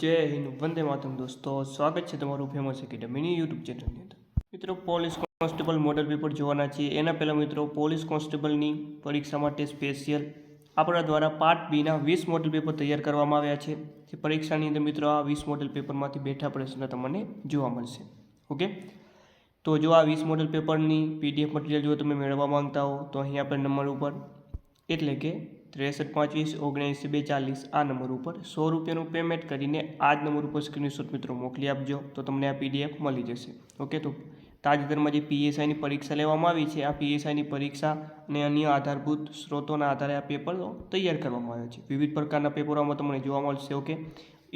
જય હિન્દ, વંદે માતરમ દોસ્તો. સ્વાગત છે તમારું ફેમસ એકેડમીની યુટ્યુબ ચેનલની અંદર. મિત્રો પોલીસ કોન્સ્ટેબલ મોડલ પેપર જોવાના છીએ. એના પહેલાં મિત્રો પોલીસ કોન્સ્ટેબલની પરીક્ષા માટે સ્પેશિયલ આપણા દ્વારા પાર્ટ બીના વીસ મોડલ પેપર તૈયાર કરવામાં આવ્યા છે. જે પરીક્ષાની અંદર મિત્રો, આ વીસ મોડલ પેપરમાંથી બેઠા પ્રશ્ન તમને જોવા મળશે. ઓકે? તો જો આ વીસ મોડલ પેપરની પીડીએફ મટીરિયલ જો તમે મેળવવા માંગતા હો, તો અહીં આપણે નંબર ઉપર એટલે કે ત્રેસઠ પાંચવીસ ઓગણએંસી બે ચાલીસ આ નંબર ઉપર સો રૂપિયાનું પેમેન્ટ કરીને આ જ નંબર ઉપર સ્ક્રીનશોટ મિત્રો મોકલી આપજો, તો તમને આ પીડીએફ મળી જશે. ઓકે તો તાજેતરમાં જે પીએસઆઈની પરીક્ષા લેવામાં આવી છે, આ પીએસઆઈની પરીક્ષા અને અન્ય આધારભૂત સ્ત્રોતોના આધારે આ પેપરો તૈયાર કરવામાં આવ્યા છે. વિવિધ પ્રકારના પેપરોમાં તમને જોવા મળશે ઓકે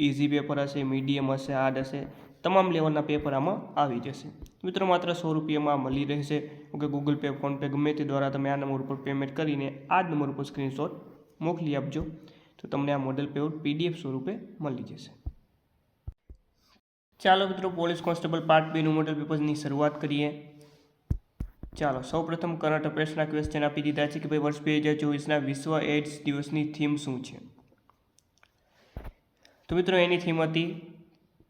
ઇઝી પેપર હશે મીડિયમ હશે હાર્ડ હશે, તમામ લેવલના પેપર આમાં આવી જશે. મિત્રો માત્ર સો રૂપિયામાં મળી રહેશે. ઓકે ગૂગલ પે ફોનપે ગમે તે દ્વારા તમે આ નંબર ઉપર પેમેન્ટ કરીને આ જ નંબર ઉપર સ્ક્રીનશોટ મોકલી આપજો. તો તમને આ મોડલ પેપર પીડીએફ સ્વરૂપે મળી જશે. ચાલો મિત્રો પોલીસ કોન્સ્ટેબલ પાર્ટ બેનું મોડલ પેપરની શરૂઆત કરીએ. ચાલો, સૌપ્રથમ કરંટ અફેર્સના ક્વેશ્ચન આપી દીધા છે કે ભાઈ વર્ષ બે હજાર ચોવીસના વિશ્વ એડ્સ દિવસની થીમ શું છે? તો મિત્રો, એની થીમ હતી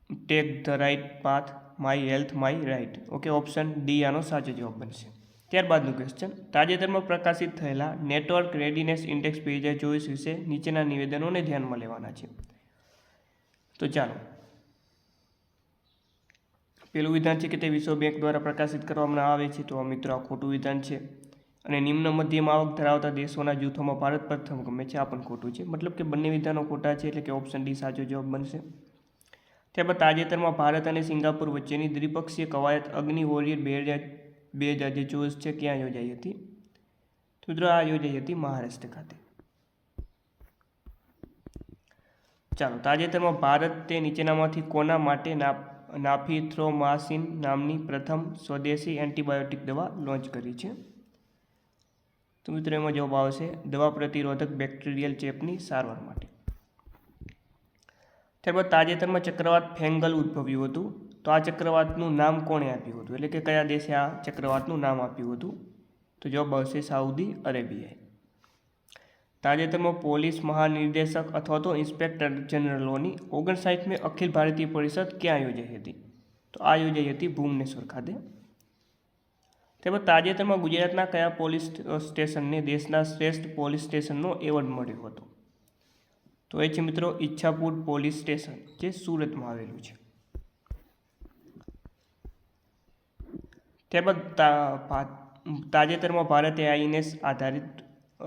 take the right path my health my right okay option D આનો સાચો જવાબ બનશે. ત્યારબાદનું ક્વેશ્ચન તાજેતરમાં પ્રકાશિત થયેલા નેટવર્ક રેડીનેસ ઇન્ડેક્સ બે હજાર ચોવીસ વિશે નીચેના નિવેદનોને ધ્યાનમાં લેવાના છે. તો ચાલો. પેલું વિધાન છે કે તે વિશ્વ બેંક દ્વારા પ્રકાશિત કરવામાં આવે છે. તો આ મિત્રો આ ખોટું વિધાન છે. અને નિમ્ન મધ્યમ આવક ધરાવતા દેશોના જૂથોમાં ભારત પ્રથમ ગમે છે. આ પણ ખોટું છે. મતલબ કે બંને વિધાનો ખોટા છે એટલે કે ઓપ્શન ડી સાચો જવાબ બનશે. ત્યારબાદ તાજેતરમાં ભારત અને સિંગાપુર વચ્ચેની દ્વિપક્ષીય કવાયત અગ્નિ વોરિયર બે હજાર બે હજાર જે ચોવીસ છે, ક્યાં યોજાઈ હતી? તો મિત્રો આ યોજાઈ હતી મહારાષ્ટ્ર ખાતે. ચાલો, તાજેતરમાં ભારત તે નીચેનામાંથી કોના માટે ના નાફીથ્રોમાસિન નામની પ્રથમ સ્વદેશી એન્ટીબાયોટિક દવા લોન્ચ કરી છે? તો મિત્રો, એમાં જવાબ આવશે દવા પ્રતિરોધક બેક્ટેરિયલ ચેપની સારવાર માટે. ત્યારબાદ તાજેતરમાં ચક્રવાત ફેંગલ ઉદ્ભવ્યું હતું. તો આ ચક્રવાતનું નામ કોણે આપ્યું હતું? એટલે કે કયા દેશે આ ચક્રવાતનું નામ આપ્યું હતું? તો જવાબ આવશે સાઉદી અરેબિયાએ. તાજેતરમાં પોલીસ મહાનિર્દેશક અથવા તો ઇન્સ્પેક્ટર જનરલોની ઓગણસાઠમી અખિલ ભારતીય પરિષદ ક્યાં યોજાઈ હતી? તો આ યોજાઈ હતી ભુવનેશ્વર ખાતે. તેમજ તાજેતરમાં ગુજરાતના કયા પોલીસ સ્ટેશનને દેશના શ્રેષ્ઠ પોલીસ સ્ટેશનનો એવોર્ડ મળ્યો હતો? તો એ છે મિત્રો ઈચ્છાપુર પોલીસ સ્ટેશન, જે સુરતમાં આવેલું છે. ત્યારબાદ તાજેતરમાં ભારતે આઈએનએસ આધારિત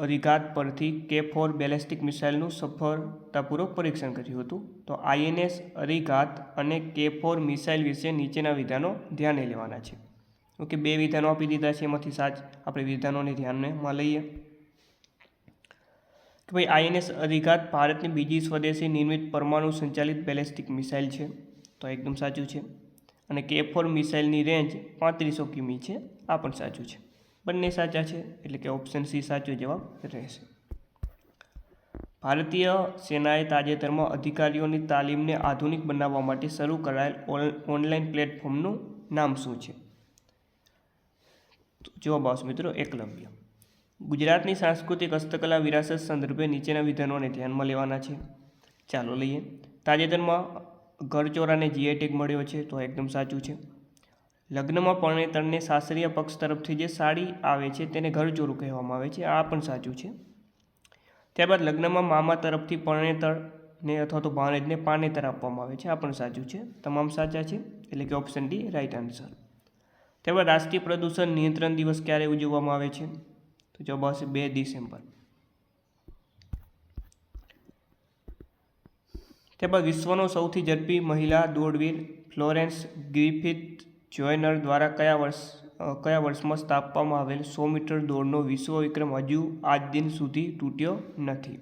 રિગાત પરથી કે ફોર બેલેસ્ટિક મિસાઇલનું સફળતાપૂર્વક પરીક્ષણ કર્યું હતું. તો આઈએનએસ અરિઘાત અને કે ફોર મિસાઇલ વિશે નીચેના વિધાનો ધ્યાને લેવાના છે. ઓકે, બે વિધાનો આપી દીધા છે. એમાંથી સાચ આપણે વિધાનોને ધ્યાનમાં લઈએ. કે ભાઈ, આઈએનએસ અરિઘાત ભારતની બીજી સ્વદેશી નિર્મિત પરમાણુ સંચાલિત બેલેસ્ટિક મિસાઇલ છે. તો એકદમ સાચું છે. અને કે ફોર મિસાઇલની રેન્જ પાંત્રીસો કિમી છે. આ પણ સાચું છે. બંને સાચા છે, એટલે કે ઓપ્શન સી સાચો જવાબ રહેશે. ભારતીય સેનાએ તાજેતરમાં અધિકારીઓની તાલીમને આધુનિક બનાવવા માટે શરૂ કરાયેલ ઓનલાઈન પ્લેટફોર્મનું નામ શું છે? જવાબ આવશે મિત્રો એકલવ્ય. ગુજરાતની સાંસ્કૃતિક હસ્તકલા વિરાસત સંદર્ભે નીચેના વિધાનોને ધ્યાનમાં લેવાના છે. ચાલો લઈએ. તાજેતરમાં ઘરચોરાને જીઆઈ ટેગ મળ્યો છે તો એકદમ સાચું છે. લગ્નમાં પરણેતરને સાસરીય પક્ષ તરફથી જે સાડી આવે છે તેને ઘરચોરું કહેવામાં આવે છે, આ પણ સાચું છે. ત્યારબાદ લગ્નમાં મામા તરફથી પરણેતરને અથવા તો ભાણેજને પાનેતર આપવામાં આવે છે, આ પણ સાચું છે, તમામ સાચા છે, એટલે કે ઓપ્શન ડી રાઇટ આન્સર ત્યારબાદ રાષ્ટ્રીય પ્રદૂષણ નિયંત્રણ દિવસ ક્યારે ઉજવવામાં આવે છે? તો જવાબ આવશે બે ડિસેમ્બર ત્યારબાદ વિશ્વનો સૌથી ઝડપી મહિલા દોડવીર ફ્લોરેન્સ ગ્રિફિથ જોયનર દ્વારા કયા વર્ષ કયા વર્ષમાં સ્થાપવામાં આવેલ સો મીટર દોડનો વિશ્વ વિક્રમ હજુ આજ દિન સુધી તૂટ્યો નથી.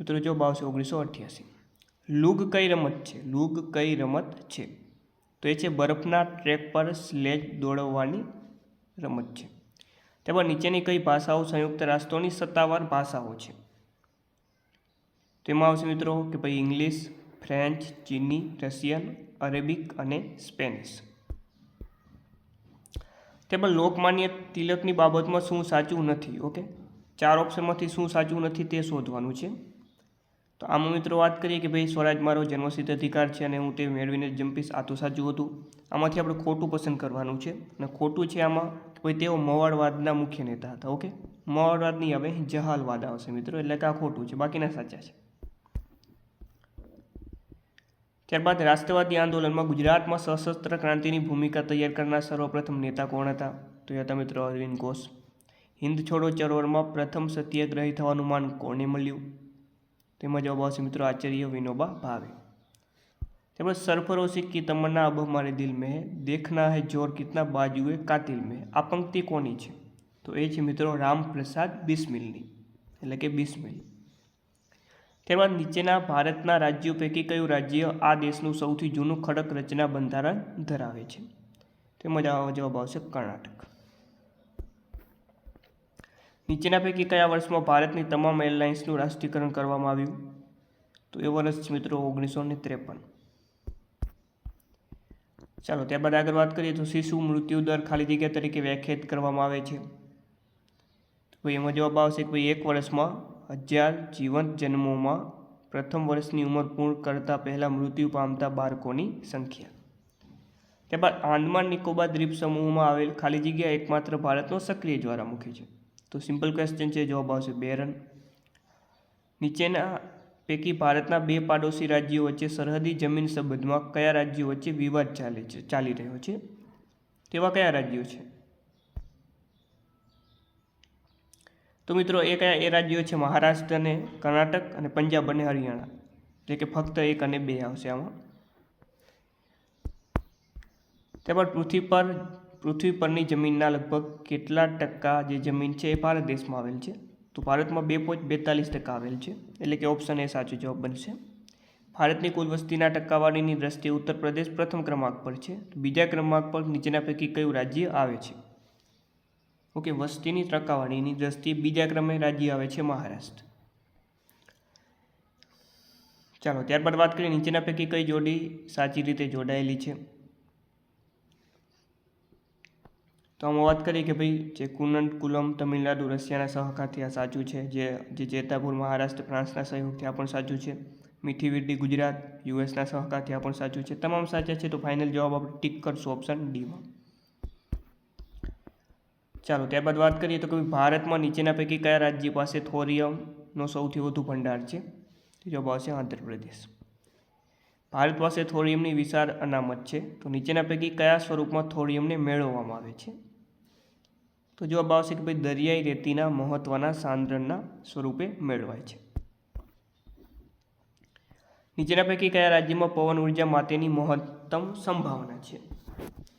મિત્રો જવાબ આવશે ઓગણીસો અઠ્યાસી. લૂગ કઈ રમત છે? લૂગ કઈ રમત છે? તો એ છે બરફના ટ્રેક પર સ્લેજ દોડવવાની રમત છે. તેમાં નીચેની કઈ ભાષાઓ સંયુક્ત રાષ્ટ્રોની સત્તાવાર ભાષાઓ છે? તેમાં આવશે મિત્રો કે ભાઈ ઇંગ્લિશ, ફ્રેન્ચ, ચીની, રશિયન, અરેબિક અને સ્પેનિશ. તેમાં લોકમાન્ય તિલકની બાબતમાં શું સાચું નથી, ઓકે? ચાર ઓપ્શનમાંથી શું સાચું નથી તે શોધવાનું છે. તો આમાં મિત્રો વાત કરીએ કે ભાઈ સ્વરાજ મારો જન્મસિદ્ધ અધિકાર છે અને હું તે મેળવીને જ જંપીશ. આ તો સાચું હતું. આમાંથી આપણે ખોટું પસંદ કરવાનું છે અને ખોટું છે આમાં કે ભાઈ તેઓ મવાડવાદના મુખ્ય નેતા હતા, ઓકે? મવાડવાદની નહીં આવે જહાલવાદ આવશે મિત્રો, એટલે કે આ ખોટું છે, બાકીના સાચા છે. ત્યારબાદ રાષ્ટ્રવાદી આંદોલનમાં ગુજરાતમાં સશસ્ત્ર ક્રાંતિની ભૂમિકા તૈયાર કરનાર સર્વપ્રથમ નેતા કોણ હતા? તો યાદ મિત્રો અરવિંદ ઘોષ હિન્દ છોડો ચળવળમાં પ્રથમ સત્યાગ્રહી થવાનું માન કોને મળ્યું? તેમાં જવાબ આવશે મિત્રો આચાર્ય વિનોબા ભાવે. તેમજ સરફરોશી કી તમન્ના અબ હમારે દિલ મેં દેખના હે જોર કિતના બાજુએ કાતિલ મેં આ પંક્તિ કોની છે? તો એ છે મિત્રો રામપ્રસાદ બિસ્મિલની. એટલે કે બિસ્મિલ. ત્યારબાદ નીચેના ભારતના રાજ્યો પૈકી કયું રાજ્ય આ દેશનું સૌથી જૂનું ખડક રચના બંધારણ ધરાવે છે? તેમજ આવો જવાબ આવશે કર્ણાટક. નીચેના પૈકી કયા વર્ષમાં ભારતની તમામ એરલાઇન્સનું રાષ્ટ્રીયકરણ કરવામાં આવ્યું? તો એ વર્ષ મિત્રો ઓગણીસો ને ત્રેપન. ચાલો ત્યારબાદ આગળ વાત કરીએ તો શિશુ મૃત્યુ દર ખાલી જગ્યા તરીકે વ્યાખ્યાયિત કરવામાં આવે છે. તો એમાં જવાબ આવશે કે ભાઈ એક વર્ષમાં હજાર જીવંત જન્મોમાં પ્રથમ વર્ષની ઉંમર પૂર્ણ કરતાં પહેલાં મૃત્યુ પામતા બાળકોની સંખ્યા. ત્યારબાદ આંદમાન નિકોબાર દ્વીપ સમૂહમાં આવેલ ખાલી જગ્યા એકમાત્ર ભારતનો સક્રિય જ્વાળામુખી છે. તો સિમ્પલ ક્વેશ્ચન છે, જવાબ આવશે બે રન નીચેના પૈકી ભારતના બે પાડોશી રાજ્યો વચ્ચે સરહદી જમીન સંબંધમાં કયા રાજ્યો વચ્ચે વિવાદ ચાલે છે, ચાલી રહ્યો છે? તેવા કયા રાજ્યો છે? તો મિત્રો એ કયા એ રાજ્યો છે? મહારાષ્ટ્ર અને કર્ણાટક અને પંજાબ અને હરિયાણા. એટલે કે ફક્ત એક અને બે આવશે આમાં. ત્યારબાદ પૃથ્વી પર, પૃથ્વી પરની જમીનના લગભગ કેટલા ટકા જે જમીન છે એ ભારત દેશમાં આવેલ છે? તો ભારતમાં બે પોઈન્ટ બેતાલીસ ટકા આવેલ છે. એટલે કે ઓપ્શન એ સાચો જવાબ બનશે. ભારતની કુલ વસ્તીના ટકાવારીની દ્રષ્ટિએ ઉત્તર પ્રદેશ પ્રથમ ક્રમાંક પર છે. બીજા ક્રમાંક પર નીચેના પૈકી કયું રાજ્ય આવે છે? ઓકે વસ્તીની ટકાવારીની દ્રષ્ટિએ બીજા ક્રમે રાજ્ય આવે છે મહારાષ્ટ્ર. ચાલો, ત્યારબાદ વાત કરીએ નીચેના પૈકી કઈ જોડી સાચી રીતે જોડાયેલી છે. તો આમાં વાત કરીએ કે ભાઈ, જે કુલમ તમિલનાડુ રશિયાના સહકારથી આ સાચું છે, જે જે જેતાપુર, મહારાષ્ટ્ર, ફ્રાન્સના સહયોગથી આ પણ સાચું છે. મીઠી વીરડી ગુજરાત યુએસના સહકારથી આ પણ સાચું છે. તમામ સાચા છે તો ફાઇનલ જવાબ આપણે ટીક કરશું ઓપ્શન ડીમાં ચાલો, ત્યારબાદ વાત કરીએ તો કે ભારતમાં નીચેના પૈકી કયા રાજ્ય પાસે થોરિયમનો સૌથી વધુ ભંડાર છે? તો જવાબ આવશે આંધ્રપ્રદેશ. ભારત પાસે થોરિયમની વિશાળ અનામત છે. તો નીચેના પૈકી કયા સ્વરૂપમાં થોરિયમને મેળવવામાં આવે છે? તો જવાબ આવશે કે ભાઈ દરિયાઈ રેતીના મહત્ત્વના સાંદ્રણના સ્વરૂપે મેળવાય છે. નીચેના પૈકી કયા રાજ્યમાં પવન ઊર્જા માટેની મહત્તમ સંભાવના છે?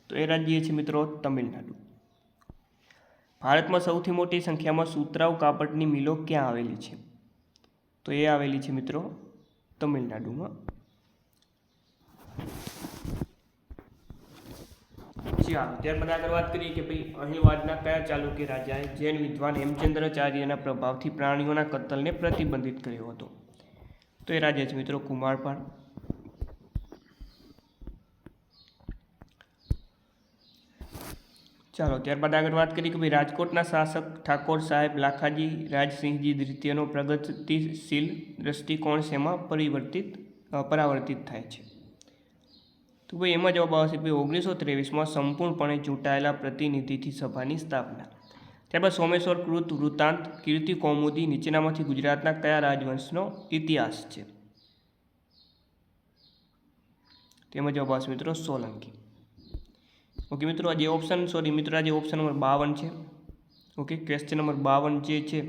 તો એ રાજ્ય છે મિત્રો તમિલનાડુ. ભારતમાં સૌથી મોટી સંખ્યામાં સુતરાઉ કાપડની મિલો ક્યાં આવેલી છે? તો એ આવેલી છે મિત્રો તમિલનાડુમાં. ચાલો ત્યારબાદ આગળ વાત કરીએ કે ભાઈ અહિલવાડના કયા ચાલુક્ય રાજાએ જૈન વિદ્વાન હેમચંદ્રાચાર્યના પ્રભાવથી પ્રાણીઓના કત્તલને પ્રતિબંધિત કર્યો હતો? તો એ રાજા છે મિત્રો કુમારપાળ. ચાલો, ત્યારબાદ આગળ વાત કરીએ કે ભાઈ રાજકોટના શાસક ઠાકોર સાહેબ લાખાજી, રાજસિંહજી દ્વિતીયનો પ્રગતિશીલ દ્રષ્ટિકોણ શેમાં પરિવર્તિત પરાવર્તિત થાય છે? તો ભાઈ એમાં જવાબ આવશે ભાઈ ઓગણીસો ત્રેવીસમાં સંપૂર્ણપણે ચૂંટાયેલા પ્રતિનિધિથી સભાની સ્થાપના. ત્યારબાદ સોમેશ્વર કૃત વૃત્તાંત, કીર્તિ કૌમુદી નીચેનામાંથી ગુજરાતના કયા રાજવંશનો ઇતિહાસ છે? તેમાં જવાબ આવશે મિત્રો સોલંકી. ઓકે મિત્રો આ જે ઓપ્શન સોરી મિત્રો આ જે ઓપ્શન નંબર બાવન છે. ઓકે ક્વેશ્ચન નંબર બાવન જે છે,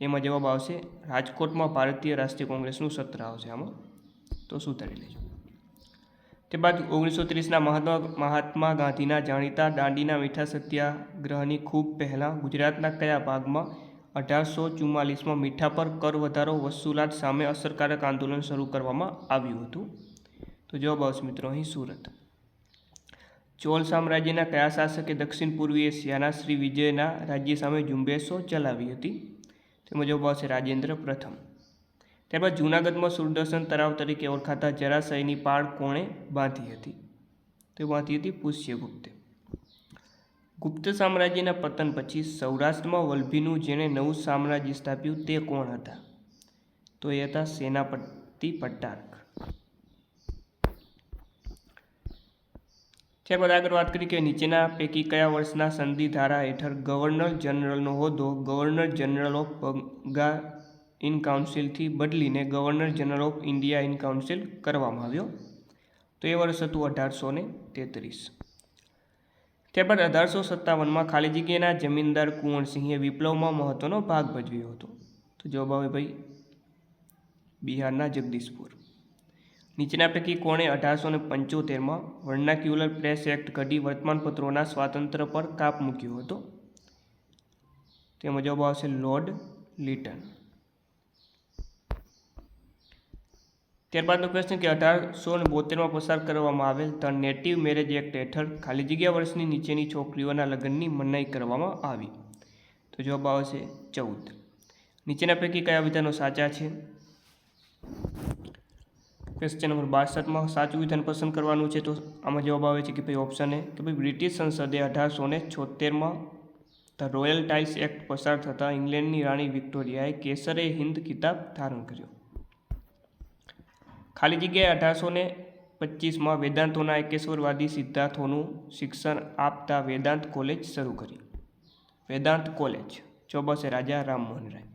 એમાં જવાબ આવશે, રાજકોટમાં ભારતીય રાષ્ટ્રીય કોંગ્રેસનું સત્ર આવશે, આમાં. તો સુધારી લેજો. તે બાદ ઓગણીસો ત્રીસના મહાત્મા મહાત્મા ગાંધીના જાણીતા દાંડીના મીઠા સત્યાગ્રહની ખૂબ પહેલાં ગુજરાતના કયા ભાગમાં અઢારસો ચુમ્માલીસમાં મીઠા પર કર વધારો વસૂલાત સામે અસરકારક આંદોલન શરૂ કરવામાં આવ્યું હતું? તો જવાબ આવશે, મિત્રો, અહીં સુરત. ચોલ સામ્રાજ્યના કયા શાસકે દક્ષિણ પૂર્વી એશિયાના શ્રી વિજયના રાજ્ય સામે ઝુંબેશો ચલાવી હતી? તેમાં જવાબ આવશે રાજેન્દ્ર પ્રથમ. ત્યારબાદ જૂનાગઢમાં સુરદર્શન તળાવ તરીકે ઓળખાતા જરાશયની પાળ કોણે બાંધી હતી? તે બાંધી હતી પુષ્યગુપ્તે. ગુપ્ત સામ્રાજ્યના પતન પછી સૌરાષ્ટ્રમાં વલ્ભીનું જેણે નવું સામ્રાજ્ય સ્થાપ્યું તે કોણ હતા? તો એ હતા સેનાપતિ પટ્ટાર્ક. ત્યારબાદ આગળ વાત કરી કે નીચેના પૈકી કયા વર્ષના સંધિ ધારા હેઠળ ગવર્નર જનરલનો હોદ્દો governor general of Bengal in કાઉન્સિલથી બદલીને governor general of India in council કરવામાં આવ્યો? તો એ વર્ષ હતું અઢારસો ને તેત્રીસ. ત્યારબાદ અઢારસો સત્તાવનમાં ખાલી જગ્યાના જમીનદાર કુંવરસિંહે વિપ્લવમાં મહત્વનો ભાગ ભજવ્યો હતો. તો જવાબ આવે ભાઈ, બિહારના જગદીશપુર. નીચેના પૈકી કોણે અઢારસો ને પંચોતેરમાં વર્નાક્યુલર પ્રેસ એક્ટ ઘડી વર્તમાનપત્રોના સ્વાતંત્ર્ય પર કાપ મૂક્યો હતો? તેમાં જવાબ આવશે લોર્ડ લિટન. ત્યારબાદનો ક્વેશ્ચન કે અઢારસો ને બોતેરમાં પસાર કરવામાં આવેલ ધ નેટિવ મેરેજ એક્ટ હેઠળ ખાલી જગ્યા વર્ષની નીચેની છોકરીઓના લગ્નની મનાઈ કરવામાં આવી. તો જવાબ આવશે ચૌદ. નીચેના પૈકી કયા વિધાનો સાચા છે? ક્વેશ્ચન નંબર બાસઠમાં સાચું વિધાન પસંદ કરવાનું છે તો આમાં જવાબ આવે છે કે ભાઈ ઓપ્શન એ કે ભાઈ બ્રિટિશ સંસદે અઢારસો ને છોતેરમાં ધ રોયલ ટાઇલ્સ એક્ટ પસાર થતાં ઇંગ્લેન્ડની રાણી વિક્ટોરિયાએ કેસરે હિન્દ ખિતાબ ધારણ કર્યો. ખાલી જગ્યાએ અઢારસો ને પચીસમાં વેદાંતોના એકેશ્વરવાદી સિદ્ધાંતોનું શિક્ષણ આપતા વેદાંત કોલેજ શરૂ કરી. વેદાંત કોલેજ ચોબસે રાજા રામમોહન રાય.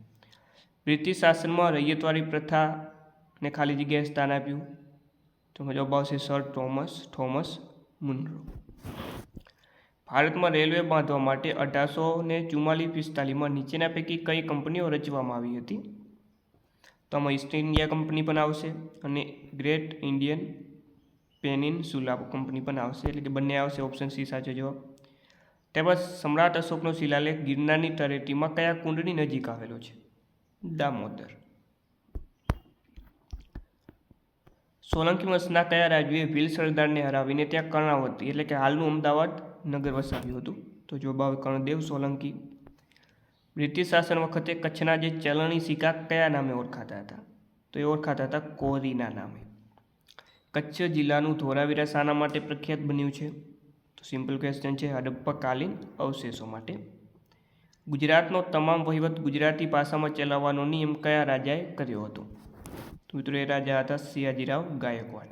બ્રિટિશ શાસનમાં રૈયતવાડી પ્રથાને ખાલી જગ્યાએ સ્થાન આપ્યું. તો જવાબ આવશે સર થોમસ થોમસ મુનરો. ભારતમાં રેલવે બાંધવા માટે અઢારસો ને ચુમ્માલીસ પિસ્તાલીસમાં નીચેના પૈકી કઈ કંપનીઓ રચવામાં આવી હતી? તો આમાં ઈસ્ટ ઇન્ડિયા કંપની પણ આવશે અને ગ્રેટ ઇન્ડિયન પેનિનસુલા કંપની પણ આવશે. એટલે કે બંને આવશે ઓપ્શન સી સાચો જવાબ. ત્યારબાદ સમ્રાટ અશોકનો શિલાલેખ ગિરનારની તળેટીમાં કયા કુંડની નજીક આવેલો છે? દામોદર. સોલંકી વંશના કયા રાજવીએ ભીલ સરદારને હરાવીને ત્યાં કર્ણાવતી એટલે કે હાલનું અમદાવાદ નગર વસાવ્યું હતું. તો જવાબ કર્ણદેવ સોલંકી. બ્રિટિશ શાસન વખતે કચ્છના જે ચલણી સિક્કા કયા નામે ઓળખાતા હતા? તો એ ઓળખાતા હતા કોરીના નામે. કચ્છ જિલ્લાનું ધોરાવીરા શાના માટે પ્રખ્યાત બન્યું છે. તો સિમ્પલ ક્વેશ્ચન છે, હડપ્પાકાલીન અવશેષો માટે. ગુજરાતનો તમામ વહીવટ ગુજરાતી ભાષામાં ચલાવવાનો નિયમ કયા રાજાએ કર્યો હતો? મિત્રો રાજા હતા સિયાજીરાવ ગાયકવાડ.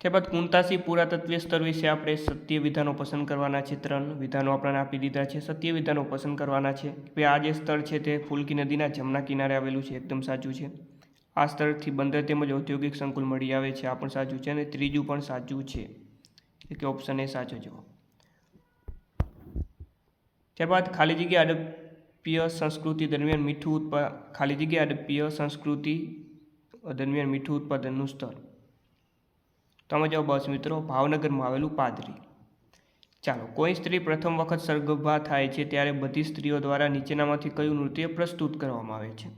ત્યારબાદ કુંતાસી પુરાતત્વીય સ્તર વિશે આપણે સત્ય વિધાનો પસંદ કરવાના છે, ત્રણ વિધાનો આપણને આપી દીધા છે, સત્ય વિધાનો પસંદ કરવાના છે. કે આ જે સ્થળ છે તે ફૂલકી નદીના જમના કિનારે આવેલું છે, એકદમ સાચું છે. આ સ્થળથી બંદર તેમજ ઔદ્યોગિક સંકુલ મળી આવે છે, આ પણ સાચું છે અને ત્રીજું પણ સાચું છે. એટલે કે ઓપ્શન એ સાચો જવાબ. ત્યારબાદ ખાલી જગ્યા હડપ્પીય સંસ્કૃતિ દરમિયાન મીઠું ઉત્પાદન ખાલી જગ્યા હડપ્પીય સંસ્કૃતિ દરમિયાન મીઠું ઉત્પાદનનું સ્તર તો આમાં જવાબ મિત્રો, ભાવનગરમાં આવેલું પાદરી. ચાલો, કોઈ સ્ત્રી પ્રથમ વખત સર્ગભા થાય છે ત્યારે બધી સ્ત્રીઓ દ્વારા નીચેનામાંથી કયું નૃત્ય પ્રસ્તુત કરવામાં આવે છે?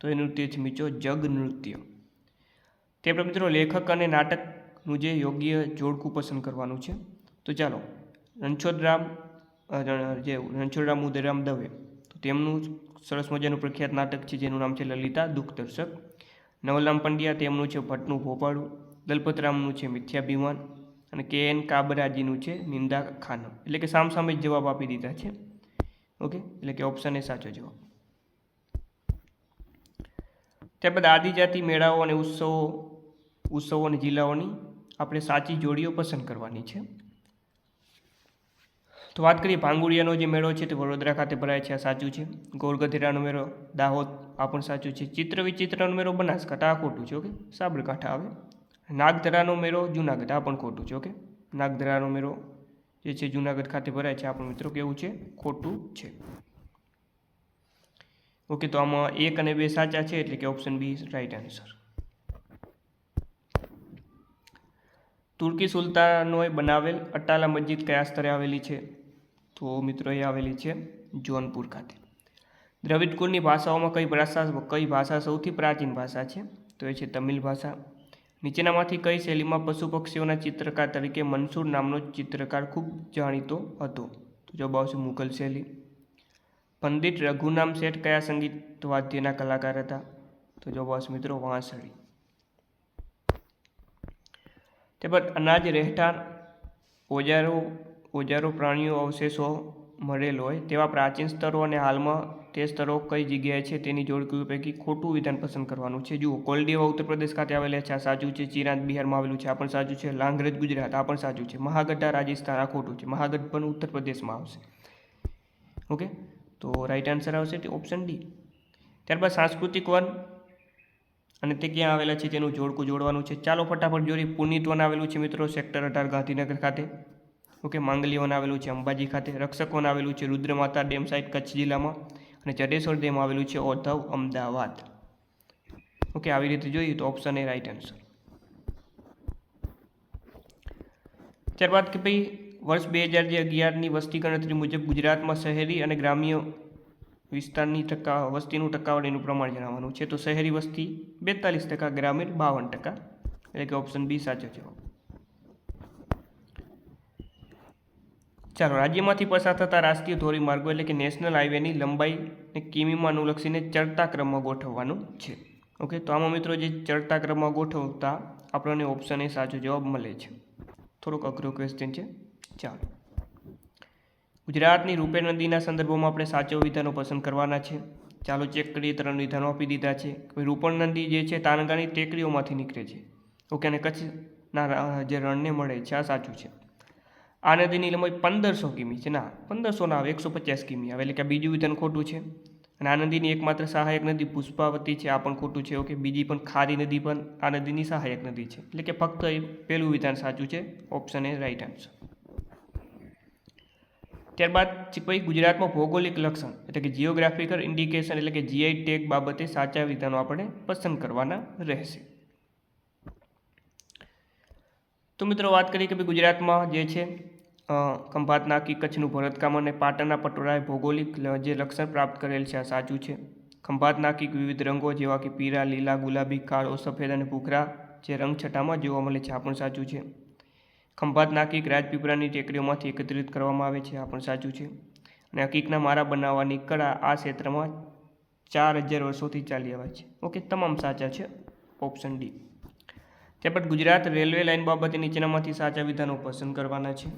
તો એ નૃત્ય છે મિત્રો, જગ નૃત્ય. તે પર મિત્રો લેખક અને નાટકનું જે યોગ્ય જોડકું પસંદ કરવાનું છે. તો ચાલો, રણછોડરામ જે રણછોડરામ ઉદયરામ દવે. તેમનું સરસ મજાનું પ્રખ્યાત નાટક છે, જેનું નામ છે લલિતા દુઃખદર્શક. નવલરામ પંડ્યા તેમનું છે ભટ્ટનું ભોપાળું, દલપતરામનું છે મિથ્યાભિમાન અને કે એન કાબરાજીનું છે નિંદા ખાનમ. એટલે કે સામ સામે જ જવાબ આપી દીધા છે. ઓકે? એટલે કે ઓપ્શન એ સાચો જવાબ. ત્યારબાદ આદિજાતિ મેળાઓ અને ઉત્સવો ઉત્સવો અને જિલ્લાઓની આપણે સાચી જોડીઓ પસંદ કરવાની છે. તો વાત કરીએ ભાંગુડિયાનો જે મેળો છે તે વડોદરા ખાતે ભરાય છે, આ સાચું છે? ગોરગધેરાનો મેળો, દાહોદ, આ પણ સાચું છે. ચિત્ર વિચિત્રનો મેળો બનાસકાંઠા, આ ખોટું છે, ઓકે? સાબરકાંઠા આવે. નાગધરાનો મેળો, જુનાગઢ, આ પણ ખોટું છે, ઓકે? નાગધરાનો મેળો જે છે જુનાગઢ ખાતે ભરાય છે આપણું પણ મિત્રો કેવું છે? ખોટું છે. ઓકે, તો આમાં એક અને બે સાચા છે, એટલે કે ઓપ્શન બી રાઈટ આન્સર તુર્કી સુલતાનોએ બનાવેલ અટાલા મસ્જિદ કયા સ્તરે આવેલી છે? તો મિત્રો એ આવેલી છે જોનપુર ખાતે. દ્રવિડ કુળની ભાષાઓમાં કઈ ભાષા કઈ ભાષા સૌથી પ્રાચીન ભાષા છે? તો એ છે તમિલ ભાષા. નીચેનામાંથી કઈ શૈલીમાં પશુ પક્ષીઓના ચિત્રકાર તરીકે મનસૂર નામનો ચિત્રકાર ખૂબ જાણીતો હતો? તો જવાબ આવશે મુઘલ શૈલી. પંડિત રઘુનામ શેઠ કયા સંગીત વાદ્યના કલાકાર હતા? તો જવાબ આવશે મિત્રો વાંસળી. ત્યારબાદ અનાજ રહેઠાણ, ઓજારો ઓજારો પ્રાણીઓ અવશેષો મળેલ હોય તેવા પ્રાચીન સ્તરો અને હાલમાં તે સ્તરો કઈ જગ્યાએ છે તેની જોડકીઓ પૈકી ખોટું વિધાન પસંદ કરવાનું છે. જુઓ કોલડીવા ઉત્તર પ્રદેશ ખાતે આવેલા છે. આ સાચું છે. ચિરાંત બિહારમાં આવેલું છે. આ પણ સાચું છે. લાંગરેજ ગુજરાત, આ પણ સાચું છે. મહાગઢા રાજસ્થાન, આ ખોટું છે. મહાગઢ પણ ઉત્તર પ્રદેશમાં આવશે. ઓકે? તો રાઈટ આન્સર આવશે તે ઓપ્શન ડી ત્યારબાદ સાંસ્કૃતિક વન. અને તે ક્યાં આવેલા છે? તેનું જોડકું જોડવાનું છે. ચાલો ફટાફટ જોડી. પુનિત વન આવેલું છે મિત્રો. સેક્ટર અઢાર ગાંધીનગર ખાતે. ઓકે માંગલી આવેલું છે અંબાજી ખાતે રક્ષક આવેલું છે રુદ્રમાતા ડેમ સાઇટ કચ્છ જિલ્લામાં અને જડેશ્વર ડેમ આવેલું છે ઓધવ અમદાવાદ. ઓકે, આવી રીતે જોઈએ તો ઓપ્શન એ રાઈટ આન્સર ત્યારબાદ કે ભાઈ, વર્ષ બે હજાર જે અગિયારની વસ્તી ગણતરી મુજબ ગુજરાતમાં શહેરી અને ગ્રામ્ય વિસ્તારની ટકા, વસ્તીનું ટકાવારીનું પ્રમાણ જણાવવાનું છે. તો શહેરી વસ્તી બેતાલીસ ટકા, ગ્રામીણ બાવન ટકા. એટલે કે ઓપ્શન બી સાચો જવાબ. ચાલો, રાજ્યમાંથી પસાર થતા રાષ્ટ્રીય ધોરીમાર્ગો એટલે કે નેશનલ હાઈવેની લંબાઈને કિમીમાં અનુલક્ષીને ચડતા ક્રમમાં ગોઠવવાનું છે. ઓકે, તો આમાં મિત્રો જે ચડતા ક્રમમાં ગોઠવતા આપણને ઓપ્શન એ સાચો જવાબ મળે છે. થોડોક અઘરો ક્વેશ્ચન છે. ચાલો. ગુજરાતની રૂપે નદીના સંદર્ભમાં આપણે સાચો વિધાનો પસંદ કરવાના છે. ચાલો ચેક કરીએ, ત્રણ વિધાનો આપી દીધા છે. રૂપણ નદી જે છે તાનગાની ટેકરીઓમાંથી નીકળે છે. ઓકે, અને કચ્છના જે રણને મળે છે, આ સાચું છે. આ નદીની લંબાઈ પંદરસો કિમી છે. ના, પંદરસો ના આવે, એકસો પચાસ કિમી આવે. એટલે કે બીજું વિધાન ખોટું છે. અને આ નદીની એકમાત્ર સહાયક નદી પુષ્પાવતી છે. આ પણ ખોટું છે. ઓકે, બીજી પણ ખારી નદી પણ આ નદીની સહાયક નદી છે. એટલે કે ફક્ત એ પહેલું વિધાન સાચું છે. Option A right answer. ત્યારબાદ પછી ગુજરાતમાં ભૌગોલિક લક્ષણ, એટલે કે જિયોગ્રાફિકલ ઇન્ડિકેશન, એટલે કે જીઆઈ ટેગ બાબતે સાચા વિધાનો આપણે પસંદ કરવાના રહેશે. તો મિત્રો, વાત કરીએ કે ભાઈ ગુજરાતમાં જે છે ખંભાત નાકી કચ્છનું ભરતકામ અને પાટણના પટોળાએ ભૌગોલિક જે લક્ષણ પ્રાપ્ત કરેલ છે, આ સાચું છે. ખંભાત નાકી વિવિધ રંગો જેવા કે પીળા, લીલા, ગુલાબી, કાળો, સફેદ અને ભૂખરા, જે રંગછટામાં જોવા મળે છે, આ પણ સાચું છે. ખંભાત નાકીક રાજપીપળાની ટેકરીઓમાંથી એકત્રિત કરવામાં આવે છે, આ પણ સાચું છે. અને હકીકના મારા બનાવવાની કળા આ ક્ષેત્રમાં ચાર હજાર વર્ષોથી ચાલી આવે છે. ઓકે, તમામ સાચા છે. Option D. ત્યારબાદ ગુજરાત રેલવે લાઇન બાબતે નીચેનામાંથી સાચા વિધાનો પસંદ કરવાના છે?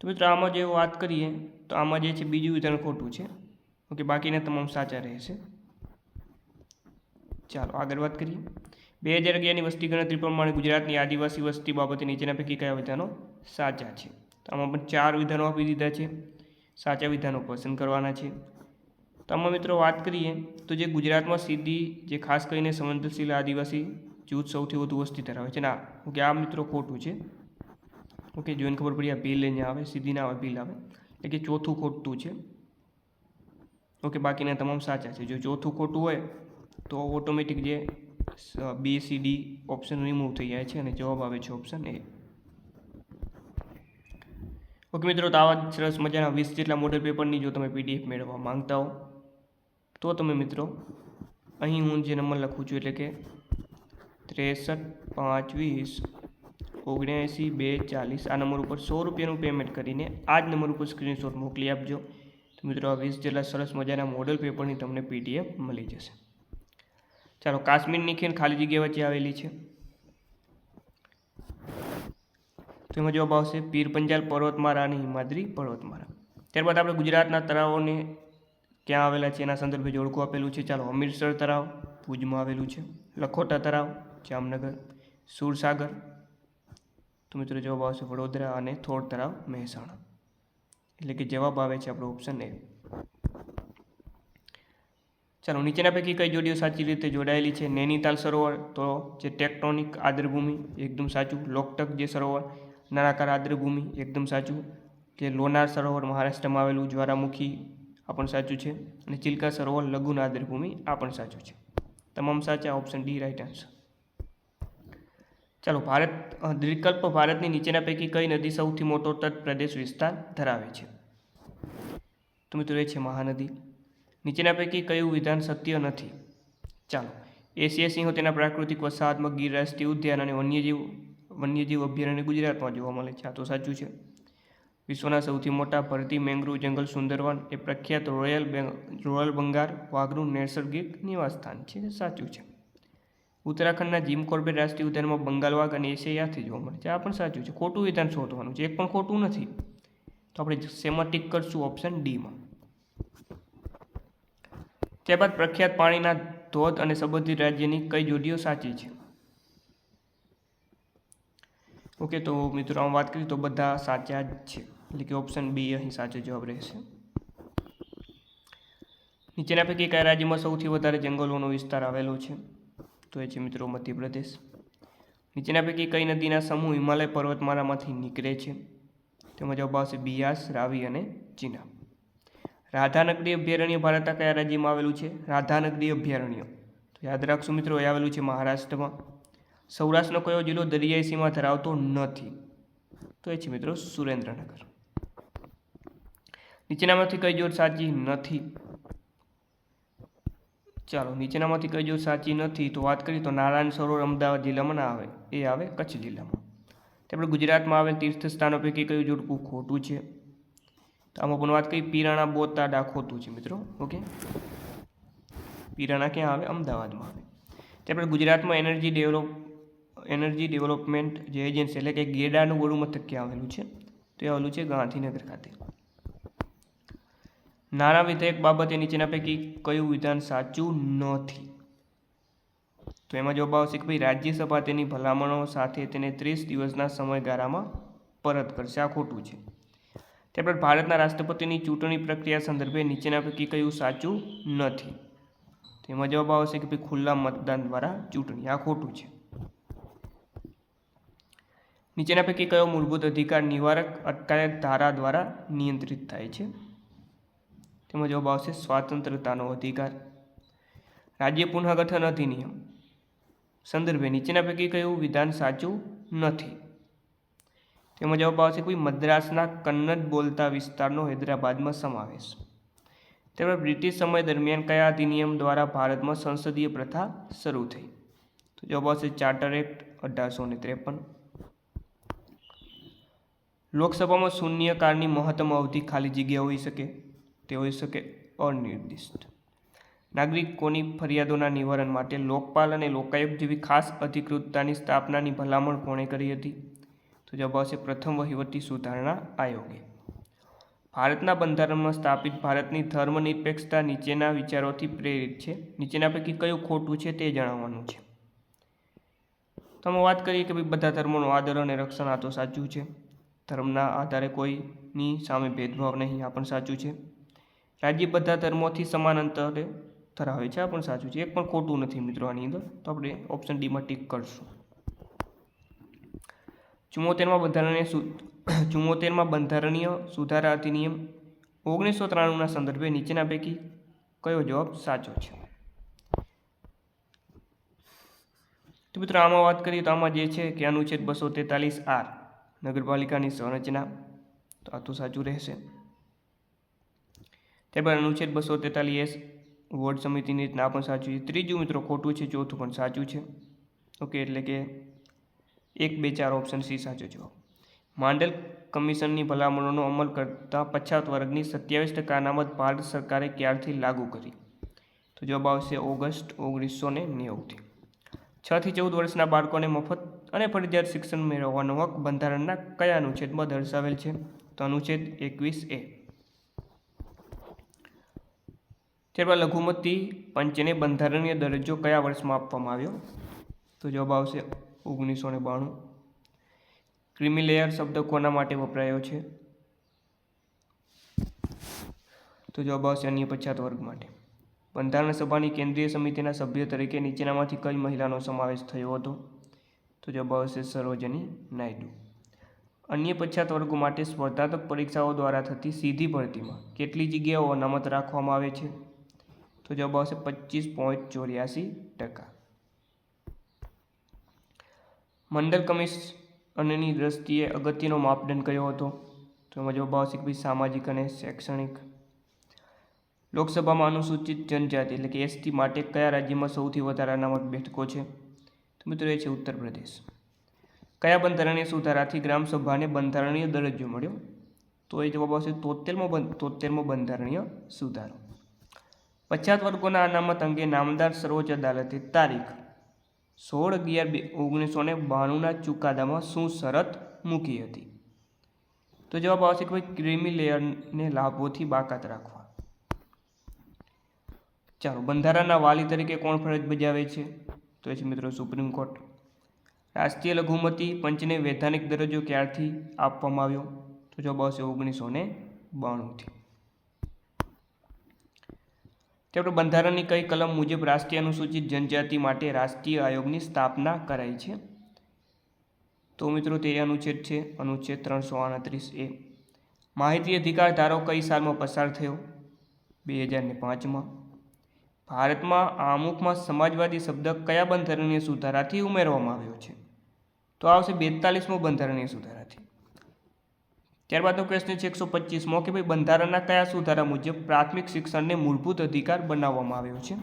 તો મિત્રો, આમાં જે વાત કરીએ, તો આમાં જે છે બીજું વિધાન ખોટું છે. ઓકે, બાકીના તમામ સાચા રહેશે. ચાલો, આગળ વાત કરીએ. બે હજાર અગિયારની વસ્તી ગણતરી પ્રમાણે ગુજરાતની આદિવાસી વસ્તી બાબતે નીચેના પૈકી કયા વિધાનો સાચા છે? તો આમાં પણ ચાર વિધાનો આપી દીધા છે. સાચા વિધાનો પસંદ કરવાના છે. તો આમાં મિત્રો વાત કરીએ તો જે ગુજરાતમાં સીધી જે ખાસ કરીને સંવેદનશીલ આદિવાસી જૂથ સૌથી વધુ વસ્તી ધરાવે છે. ના, ઓકે, આ મિત્રો ખોટું છે. ઓકે જોઈને ખબર પડી આ બિલ લઈને આવે, સીધી ના આવે, બિલ આવે, એટલે કે ચોથું ખોટું છે. ઓકે, બાકીના તમામ સાચા છે. જો ચોથું ખોટું હોય, તો ઓટોમેટિક જે B, C, D option remove થઈ જાય છે અને જવાબ આવે છે ઓપ્શન એ. ઓકે, મિત્રો, તો આવા સરસ મજાના વીસ જેટલા મોડલ પેપરની જો તમે પીડીએફ મેળવવા માંગતા હો તો તમે મિત્રો, અહીં હું જે નંબર લખું છું એટલે કે ત્રેસઠ પાંચ વીસ ઓગણએંસી, બે, ચાલીસ, આ નંબર ઉપર સો રૂપિયાનું પેમેન્ટ કરીને આ જ નંબર ઉપર સ્ક્રીનશોટ મોકલી આપજો. તો મિત્રો, આ વીસ જેટલા સરસ મજાના મોડલ પેપરની તમને પીડીએફ મળી જશે. ચાલો, કાશ્મીરની ખીણ ખાલી જગ્યા વચ્ચે આવેલી છે. તો એમાં જવાબ આવશે, પીર પંજાલ પર્વતમાળા અને હિમાદ્રી પર્વતમાળા ત્યારબાદ આપણે ગુજરાતના તળાવોને ક્યાં આવેલા છે? એના સંદર્ભે જોડકું આપેલું છે. ચાલો, અમીરસર તળાવ, ભુજમાં આવેલું છે. લખોટા તળાવ, જામનગર, સુરસાગર. તો મિત્રો જવાબ આવશે વડોદરા અને થોડ તળાવ, મહેસાણા. એટલે કે જવાબ આવે છે આપણો ઓપ્શન એ ચાલો, નીચેના પૈકી કઈ જોડીઓ સાચી રીતે જોડાયેલી છે? નૈનીતાલ સરોવર, તો જે ટેક્ટોનિક આદ્રભૂમિ એકદમ સાચું. લોકટક જે સરોવર નાણાકાર આદ્રભૂમિ એકદમ સાચું. કે લોનાર સરોવર, મહારાષ્ટ્રમાં આવેલું જ્વારામુખી આ પણ સાચું છે અને ચિલ્કા સરોવર લઘુન આદ્રભૂમિ આ પણ સાચું છે. તમામ સાચા ઓપ્શન ડી રાઇટ આન્સર ચાલો, ભારત દ્વિકલ્પ ભારતની નીચેના પૈકી કઈ નદી સૌથી મોટો તટ પ્રદેશ વિસ્તાર ધરાવે છે? તો મિત્રો, એ છે મહાનદી. નીચેના પૈકી કયું વિધાન સત્ય નથી? ચાલો, એશિયા સિંહો તેના પ્રાકૃતિક વસાહતમાં ગીર, રાષ્ટ્રીય ઉદ્યાન અને વન્યજીવ વન્યજીવ અભયારણ્ય ગુજરાતમાં જોવા મળે છે. આ તો સાચું છે. વિશ્વના સૌથી મોટા ભરતી મેંગ્રુવ જંગલ સુંદરવન એ પ્રખ્યાત રોયલ રોયલ બંગાળ, વાઘનું નૈસર્ગિક નિવાસસ્થાન છે. સાચું છે. ઉત્તરાખંડના જીમ કોર્બેટ રાષ્ટ્રીય ઉદ્યાનમાં બંગાળ વાઘ અને એશિયાથી જોવા મળે છે. આ પણ સાચું છે. ખોટું વિધાન શોધવાનું છે. એક પણ ખોટું નથી. તો આપણે શેમાં ટીક કરશું ઓપ્શન ડીમાં. ત્યારબાદ પ્રખ્યાત પાણીના ધોધ અને સંબંધિત રાજ્યની કઈ જોડીઓ સાચી છે? ઓકે, તો મિત્રો, આમ વાત કરીએ તો બધા સાચા જ છે. એટલે કે ઓપ્શન બી અહીં સાચો જવાબ રહેશે. નીચેના પૈકી કયા રાજ્યમાં સૌથી વધારે જંગલોનો વિસ્તાર આવેલો છે? તો એ છે મિત્રો મધ્યપ્રદેશ. નીચેના પૈકી કઈ નદીના સમૂહ હિમાલય પર્વતમાળામાંથી નીકળે છે? તેમાં જવાબ આવશે બિયાસ, રાવી અને ચીના. રાધાનગરી અભયારણ્ય ભારતના કયા રાજ્યમાં આવેલું છે? રાધાનગરી અભયારણ્ય. તો યાદ રાખશું મિત્રો, એ આવેલું છે મહારાષ્ટ્રમાં. સૌરાષ્ટ્રનો કયો જિલ્લો દરિયાઈ સીમા ધરાવતો નથી? તો એ છે મિત્રો સુરેન્દ્રનગર. નીચેનામાંથી કઈ જોડ સાચી નથી. ચાલો, નીચેનામાંથી કઈ જોડ સાચી નથી, તો વાત કરીએ તો નારાયણ સરોવર અમદાવાદ જિલ્લામાં ના આવે. એ આવે કચ્છ જિલ્લામાં. આપણે ગુજરાતમાં આવેલ તીર્થ સ્થાનો પૈકી કયું જોડકું ખોટું છે? તો આમાં પણ વાત કરીએ પીરાણા બોતાડા ખોટું છે મિત્રો, ઓકે? પીરાણા ક્યાં આવે? અમદાવાદમાં આવે. તે આપણે ગુજરાતમાં એનર્જી ડેવલપ, એનર્જી ડેવલપમેન્ટ જે એજન્સી, એટલે કે ગેડાનું વડું મથક ક્યાં આવેલું છે? તો એ આવેલું છે ગાંધીનગર ખાતે. નાણાં વિધેયક બાબતે નીચેના પૈકી કયું વિધાન સાચું નથી? તો એમાં જવાબ આવશે કે ભાઈ, રાજ્યસભા તેની ભલામણો સાથે તેને ત્રીસ દિવસના સમયગાળામાં પરત કરશે. આ ખોટું છે. ત્યારબાદ ભારતના રાષ્ટ્રપતિની ચૂંટણી પ્રક્રિયા સંદર્ભે નીચેના પૈકી કયું સાચું નથી? તેમાં જવાબ આવશે કે ભાઈ, ખુલ્લા મતદાન દ્વારા ચૂંટણી. આ ખોટું છે. નીચેના પૈકી કયો મૂળભૂત અધિકાર નિવારક અટકાયત ધારા દ્વારા નિયંત્રિત થાય છે? તેમાં જવાબ આવશે સ્વાતંત્રતાનો અધિકાર. રાજ્ય પુનઃગઠન અધિનિયમ. સંદર્ભે નીચેના પૈકી કયું વિધાન સાચું નથી? તેમાં જવાબ આવશે કોઈ મદ્રાસના કન્નડ બોલતા વિસ્તારનો હૈદરાબાદમાં સમાવેશ. ત્યારબાદ બ્રિટિશ સમય દરમિયાન કયા અધિનિયમ દ્વારા ભારતમાં સંસદીય પ્રથા શરૂ થઈ? તો જવાબ આવશે ચાર્ટર એક્ટ અઢારસો ને ત્રેપન. લોકસભામાં શૂન્યકાળની મહત્તમ અવધિ ખાલી જગ્યા હોઈ શકે. તે હોઈ શકે અનિર્દિષ્ટ. નાગરિકોની ફરિયાદોના નિવારણ માટે લોકપાલ અને લોકાયુક્ત જેવી ખાસ અધિકૃતતાની સ્થાપનાની ભલામણ કોણે કરી હતી? તો જવાબ આવશે પ્રથમ વહીવટી સુધારણા આયોગે. ભારતના બંધારણમાં સ્થાપિત ભારતની ધર્મનિરપેક્ષતા નીચેના વિચારોથી પ્રેરિત છે. નીચેના પૈકી કયું ખોટું છે તે જણાવવાનું છે. તમે વાત કરીએ કે ભાઈ બધા ધર્મોનો આદર અને રક્ષણ આ તો સાચું છે. ધર્મના આધારે કોઈની સામે ભેદભાવ નહીં, આ પણ સાચું છે. રાજ્ય બધા ધર્મોથી સમાન અંતરે ધરાવે છે. આ પણ સાચું છે. એક પણ ખોટું નથી મિત્રો આની અંદર. તો આપણે ઓપ્શન ડીમાં ટીક કરશું. ચુમ્મોતેરમાં બંધારણીય ચુમ્મોતેરમાં બંધારણીય સુધારા અધિનિયમ ઓગણીસો ત્રાણુંના સંદર્ભે નીચેના પૈકી કયો જવાબ સાચો છે? તો મિત્રો આમાં વાત કરીએ તો આમાં જે છે કે અનુચ્છેદ બસો તેતાલીસ આર નગરપાલિકાની સંરચના. તો આ તો સાચું રહેશે. ત્યારબાદ અનુચ્છેદ બસો તેતાલીસ વોર્ડ સમિતિની રીતના પણ સાચું છે. ત્રીજું મિત્રો ખોટું છે, ચોથું પણ સાચું છે. ઓકે, એટલે કે એક, બે, ચાર ઓપ્શન સી સાચો જવાબ. માંડલ કમિશનની ભલામણોનો અમલ કરતા પછાત વર્ગની સત્યાવીસ ટકા અનામત ભારત સરકારે ક્યારથી લાગુ કરી? તો જવાબ આવશે ઓગસ્ટ ઓગણીસો ને નેવુંથી. છથી ચૌદ વર્ષના બાળકોને મફત અને ફરજિયાત શિક્ષણ મેળવવાનો હક બંધારણના કયા અનુચ્છેદમાં દર્શાવેલ છે? તો અનુચ્છેદ એકવીસ એ. ત્યારબાદ લઘુમતી પંચને બંધારણીય દરજ્જો કયા વર્ષમાં આપવામાં આવ્યો? તો જવાબ આવશે ઓગણીસો ને બાણું ક્રિમિલેયર શબ્દ કોના માટે વપરાયો છે? તો જવાબ આવશે અન્ય પછાત વર્ગ માટે. બંધારણ સભાની કેન્દ્રીય સમિતિના સભ્ય તરીકે નીચેનામાંથી કઈ મહિલાનો સમાવેશ થયો હતો? તો જવાબ આવશે સરોજની નાયડુ. અન્ય પછાત વર્ગો માટે સ્પર્ધાત્મક પરીક્ષાઓ દ્વારા થતી સીધી ભરતીમાં કેટલી જગ્યાઓ અનામત રાખવામાં આવે છે? તો જવાબ આવશે પચીસ પોઈન્ટ ચોર્યાસી ટકા. મંડળ કમિશનની દ્રષ્ટિએ અગત્યનો માપદંડ કયો હતો? તો એમાં જવાબ આવશે કે ભાઈ સામાજિક અને શૈક્ષણિક. લોકસભામાં અનુસૂચિત જનજાતિ એટલે કે એસટી માટે કયા રાજ્યમાં સૌથી વધારે અનામત બેઠકો છે? તો મિત્રો એ છે ઉત્તર પ્રદેશ. કયા બંધારણીય સુધારાથી ગ્રામસભાને બંધારણીય દરજ્જો મળ્યો? તો એ જવાબ આવશે તોતેરમો તોતેરમો બંધારણીય સુધારો. પછાત વર્ગોના અનામત અંગે નામદાર સર્વોચ્ચ અદાલતે તારીખ સોળ અગિયાર બે ઓગણીસો ને બાણુંના ચુકાદામાં શું શરત મૂકી હતી? તો જવાબ આવશે કે ભાઈ ક્રિમી લેયરને લાભોથી બાકાત રાખવા. ચાલો બંધારણના વાલી તરીકે કોણ ફરજ બજાવે છે? તો એ છે મિત્રો સુપ્રીમ કોર્ટ. રાષ્ટ્રીય લઘુમતી પંચને વૈધાનિક દરજ્જો ક્યારથી આપવામાં આવ્યો? તો જવાબ આવશે ઓગણીસો ને બાણુંથી. તે આપણે બંધારણની કઈ કલમ મુજબ રાષ્ટ્રીય અનુસૂચિત જનજાતિ માટે રાષ્ટ્રીય આયોગની સ્થાપના કરાઈ છે? તો મિત્રો તે અનુચ્છેદ છે, અનુચ્છેદ ત્રણસો આડત્રીસ એ. માહિતી અધિકાર ધારો કઈ સાલમાં પસાર થયો? બે હજાર ને પાંચમાં. ભારતમાં આમુખમાં સમાજવાદી શબ્દ કયા બંધારણીય સુધારાથી ઉમેરવામાં આવ્યો છે? તો આવશે બેતાલીસમો બંધારણીય સુધારાથી. ત્યારબાદનો પ્રશ્ન છે એકસો પચીસમો કે ભાઈ બંધારણના કયા સુધારા મુજબ પ્રાથમિક શિક્ષણને મૂળભૂત અધિકાર બનાવવામાં આવ્યો છે?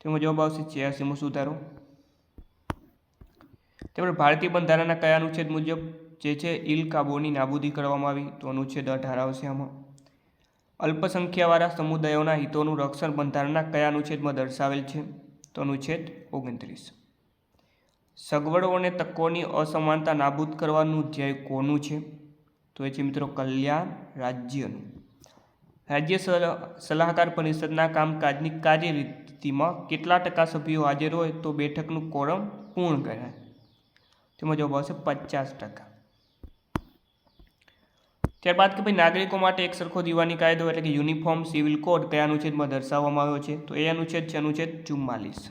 તેમાં જવાબ આવશે છ્યાસીમો સુધારો. તેમણે ભારતીય બંધારણના કયા અનુચ્છેદ મુજબ જે છે ઇલ કાબોની નાબૂદી કરવામાં આવી? તો અનુચ્છેદ અઢાર આવશે આમાં. અલ્પસંખ્યાવાળા સમુદાયોના હિતોનું રક્ષણ બંધારણના કયા અનુચ્છેદમાં દર્શાવેલ છે? તો અનુચ્છેદ ઓગણત્રીસ. સગવડો અને તકોની અસમાનતા નાબૂદ કરવાનું ધ્યેય કોનું છે? તો એ છે મિત્રો કલ્યાણ રાજ્યનું. રાજ્ય સલાહ- સલાહકાર પરિષદના કામકાજની કાર્યરીતિમાં કેટલા ટકા સભ્યો હાજર હોય તો બેઠકનું કોરમ પૂર્ણ કરાય. તેમાં જવાબ આવશે પચાસ ટકા. ત્યારબાદ કે ભાઈ નાગરિકો માટે એક સરખો દીવાની કાયદો એટલે કે યુનિફોર્મ સિવિલ કોડ કયા અનુચ્છેદમાં દર્શાવવામાં આવ્યો છે તો એ અનુચ્છેદ છે અનુચ્છેદ ચુમ્માલીસ.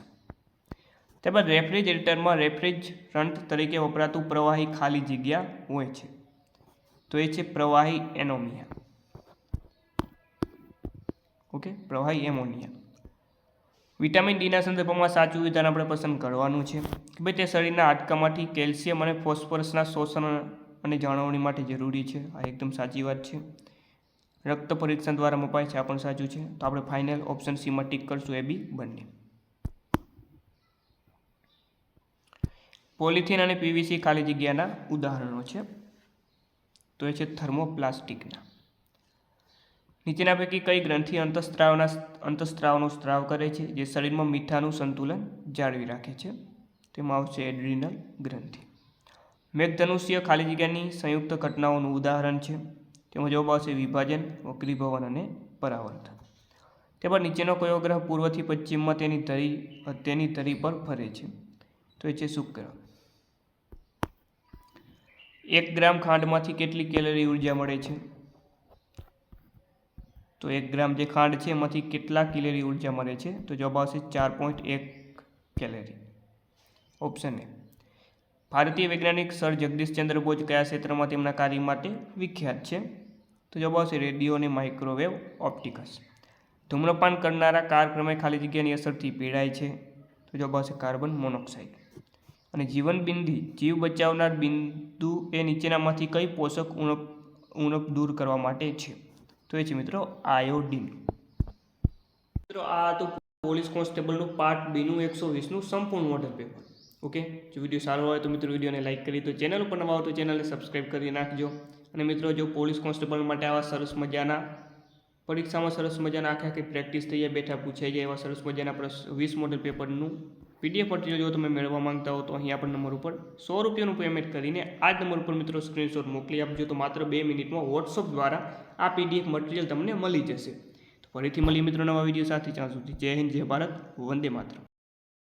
ત્યારબાદ રેફ્રિજરેટરમાં રેફ્રિજરન્ટ તરીકે વપરાતું પ્રવાહી ખાલી જગ્યા હોય છે. તો એ છે પ્રવાહી એનોમિયા. ઓકે, પ્રવાહી એમોનિયા. વિટામિન ડીના સંદર્ભમાં સાચું વિધાન આપણે પસંદ કરવાનું છે કે ભાઈ તે શરીરના હાડકામાંથી કેલ્શિયમ અને ફોસ્ફરસના શોષણ અને જાળવણી માટે જરૂરી છે. આ એકદમ સાચી વાત છે. રક્ત પરીક્ષણ દ્વારા મપાય છે, આ પણ સાચું છે. તો આપણે ફાઇનલ ઓપ્શન સીમાં ટીક કરશું, એ બી બંને. પોલિથીન અને પીવીસી ખાલી જગ્યાના ઉદાહરણો છે. તો એ છે થર્મોપ્લાસ્ટિકના. નીચેના પૈકી કઈ ગ્રંથિ અંતઃસ્ત્રાવના અંતઃસ્ત્રાવનો સ્ત્રાવ કરે છે? જે શરીરમાં મીઠાનું સંતુલન જાળવી રાખે છે. તેમાં આવશે એડ્રિનલ ગ્રંથિ. મેઘધનુષ્ય ખાલી જગ્યાની સંયુક્ત ઘટનાઓનું ઉદાહરણ છે. તેમાં જવાબ આવશે વિભાજન, વક્રીભવન અને પરાવર્તન. ત્યારબાદ નીચેનો કયો ગ્રહ પૂર્વથી પશ્ચિમમાં તેની ધરી તેની ધરી પર ફરે છે? તો એ છે શુક્ર. એક ગ્રામ ખાંડમાંથી કેટલી કેલરી ઊર્જા મળે છે? તો એક ગ્રામ જે ખાંડ છે, એમાંથી કેટલા કેલરી ઊર્જા મળે છે? તો જવાબ આવશે ચાર પોઈન્ટ એક કેલેરી. ઓપ્શન એ ભારતીય વૈજ્ઞાનિક સર જગદીશચંદ્ર બોઝ કયા ક્ષેત્રમાં તેમના કાર્ય માટે વિખ્યાત છે? તો જવાબ આવશે રેડિયો અને માઇક્રોવેવ ઓપ્ટિકસ ધૂમ્રપાન કરનારા કારક્રમે ખાલી જગ્યાની અસરથી પીડાય છે. તો જવાબ આવશે કાર્બન મોનોક્સાઇડ. અને જીવન બિંદી, જીવ બચાવનાર બિંદુ એ નીચેનામાંથી કઈ પોષક ઉણપ ઉણપ દૂર કરવા માટે છે? તો એ છે મિત્રો આયોડિન. મિત્રો, આ હતું પોલીસ કોન્સ્ટેબલનું પાર્ટ બીનું, એકસો વીસનું સંપૂર્ણ મોડલ પેપર ઓકે? જો વીડિયો સારો હોય તો મિત્રો વિડીયોને લાઇક કરી તો ચેનલ ઉપર નવા હોય તો ચેનલને સબસ્ક્રાઈબ કરી નાખજો. અને મિત્રો, જો પોલીસ કોન્સ્ટેબલ માટે આવા સરસ મજાના, પરીક્ષામાં સરસ મજાના આખે આખી પ્રેક્ટિસ થઈ જાય, બેઠા પૂછાઈ જાય એવા સરસ મજાના વીસ મોડલ પેપરનું પીડીએફ મટીરિયલ જો તમે મેળવવા માંગતા હો તો અહીં આપણા નંબર ઉપર સો રૂપિયાનું પેમેન્ટ કરીને આ જ નંબર ઉપર મિત્રો સ્ક્રીનશોટ મોકલી આપજો. તો માત્ર બે મિનિટમાં વોટ્સઅપ દ્વારા આ પીડીએફ મટીરિયલ તમને મળી જશે. તો ફરીથી મળીએ મિત્રો નવા વીડિયો સાથે. જ્યાં સુધી જય હિન્દ, જય ભારત. વંદે માતરમ.